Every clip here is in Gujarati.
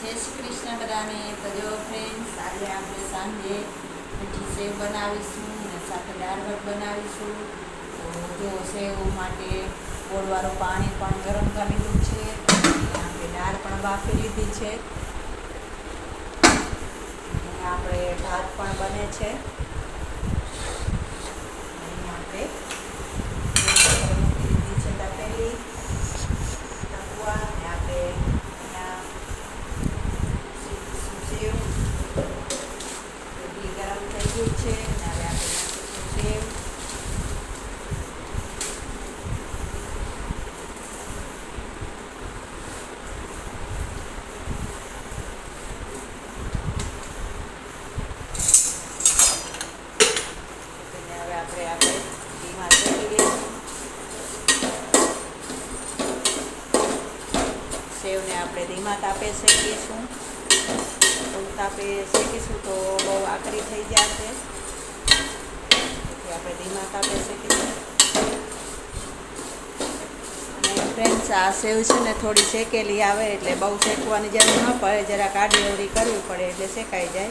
જય શ્રી કૃષ્ણ બધાને. તો જો ફ્રેન્ડ્સ આજે આપણે સાંજે મીઠી સેવ બનાવીશું અને સાથે દાળ ભાત બનાવીશું. તો જો સેવ માટે ગોળવાળું પાણી પણ ગરમ કરી લીધું છે. આપણે દાળ પણ બાફી લીધી છે. અને આપણે ભાત પણ બને છે અહીં આપણે મૂકી દીધી છે તપેલી તકવા અને આપણે અહીંયા સેવ ઘી ગરમ થઈ ગયું છે અને હવે આપણે નાખીશું સેવ તેને હવે આપણે આપણે ઘીમાં શેકી દઈશું સેવને આપણે ધીમા તાપે શેકીશું. થોડું તાપે શેકીશું તો બહુ આકરી થઈ જશે. આપણે ધીમા તાપે શેકીશું. અને ફ્રેન્ડ્સ, આ સેવ છે ને થોડી શેકેલી આવે એટલે બહુ શેકવાની જરૂર ન પડે. જરા કાઢી અવડી કરવી પડે એટલે શેકાઈ જાય.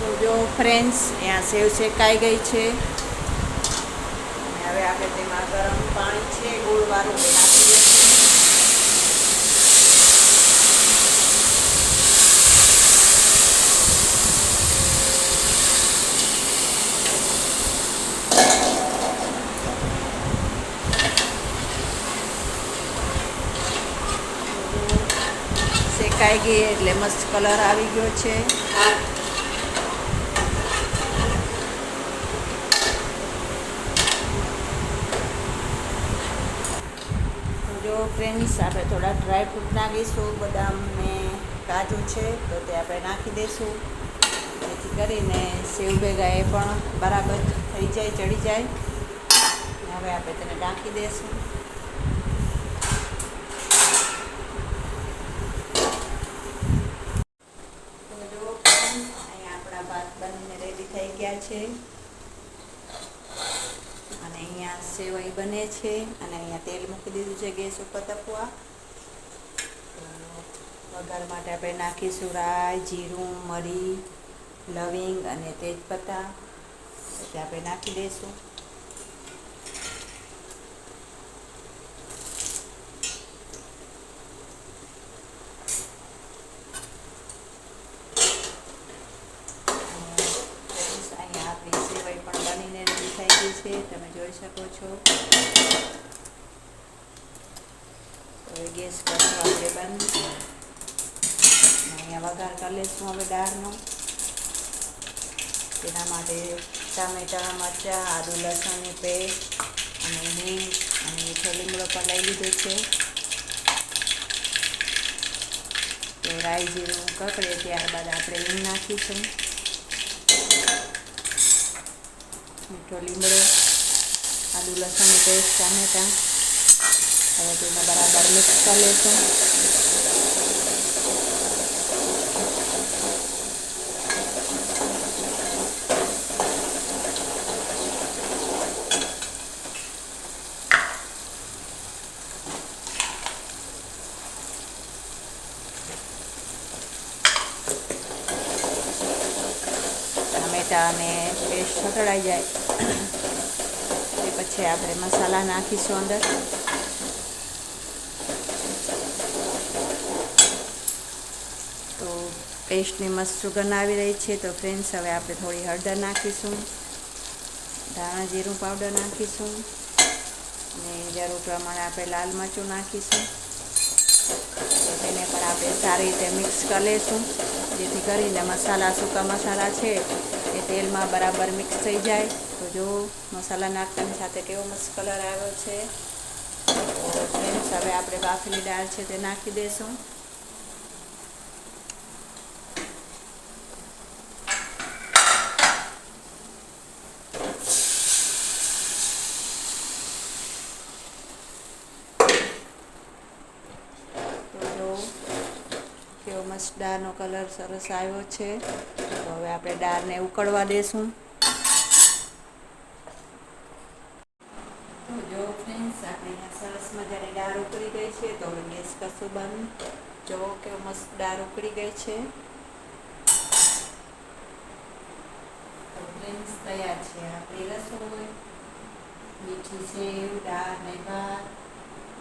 તો જો ફ્રેન્ડ્સ અહીંયા સેવ શેકાઈ ગઈ છે? હવે આપણે તેમાં ગરમ પાણી છે ગોળવાળું શેકાઈ ગઈ, એટલે મસ્ત કલર આવી ગયો છે. તો આપણે થોડા ડ્રાય ફ્રૂટ નાખીશું, બદામ ને કાજુ છે, તો તે આપણે નાખી દઈશું. જેથી કરીને સેવ ભેગા એ પણ બરાબર થઈ જાય, ચડી જાય. હવે આપણે તેને ઢાંકી દઈશું. અહીંયા આપણા ભાત બનીને રેડી થઈ ગયા છે અને અહીંયા સેવઈ બને છે અને અહીંયા તેલ મૂકી દીધું છે ગેસ ઉપર તપવા. વઘાર માટે આપણે નાખીશું રાય જીરું, મરી, લવિંગ અને તેજપત્તા. એટલે આપણે નાખી દઈશું અને friends, અહીંયા આપણી સેવઈ પણ બનીને રેડી થઈ ગઈ તમે જોઈ શકો છો. ગેસ આપણે બંધ. અહીંયા વઘાર કરી લઈશું હવે દાળનો. તેના માટે ટામેટાં, મરચાં, આદુ લસણની પેસ્ટ અને હિંગ અને મીઠો લીમડો પણ લઈ લીધો છે. તો રાઈ જીરું કકડે ત્યારબાદ આપણે હિંગ નાખીશું. મીઠો લીમડો. આદુ લસણની પેસ્ટ, ટામેટાં. હવે તેને બરાબર મિક્સ કરી લેશું. ટામેટા અને પેસ્ટ સતળાઈ જાય. પછી આપણે મસાલા નાખીશું અંદર. તો પેસ્ટની મસ્ત સુગંધ આવી રહી છે. તો ફ્રેન્ડ્સ હવે આપણે થોડી હળદર નાખીશું. ધાણા જીરું પાવડર નાખીશું. અને જરૂર પ્રમાણે આપણે લાલ મરચું નાખીશું. તેને પણ આપણે સારી રીતે મિક્સ કરી લઈશું જેથી કરીને મસાલા, સૂકા મસાલા છે એ તેલમાં બરાબર મિક્સ થઈ જાય. જો મસાલા નાખતાની સાથે કેવો મસ્ત કલર આવ્યો છે. તો હવે આપણે બાફેલી દાળ છે તે નાખી દઈશું કેવો મસ્ત દાળનો કલર સરસ આવ્યો છે. તો હવે આપણે દાળને ઉકળવા દેશું. જો ફ્રેન્ડ્સ આપણે સરસ મજાની દાળ ઉકળી ગઈ છે, તો હવે બંધ. જો કે મસ્ત દાળ ઉકળી ગઈ છે. તો ફ્રેન્ડ્સ તૈયાર છે. આપણી રસોઈ, મીઠી સેવ, દાળ ને ભાત.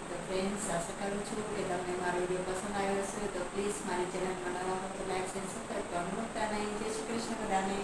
તો ફ્રેન્ડ્સ આશા કરું છું કે તમને મારો વીડિયો પસંદ આવ્યો હશે, તો પ્લીઝ મારી ચેનલ બનાવવા તો લાઈક એન્ડ સબસ્ક્રાઈબ કરવાનું ભૂલતા નહીં. જય શ્રી કૃષ્ણ બધાને.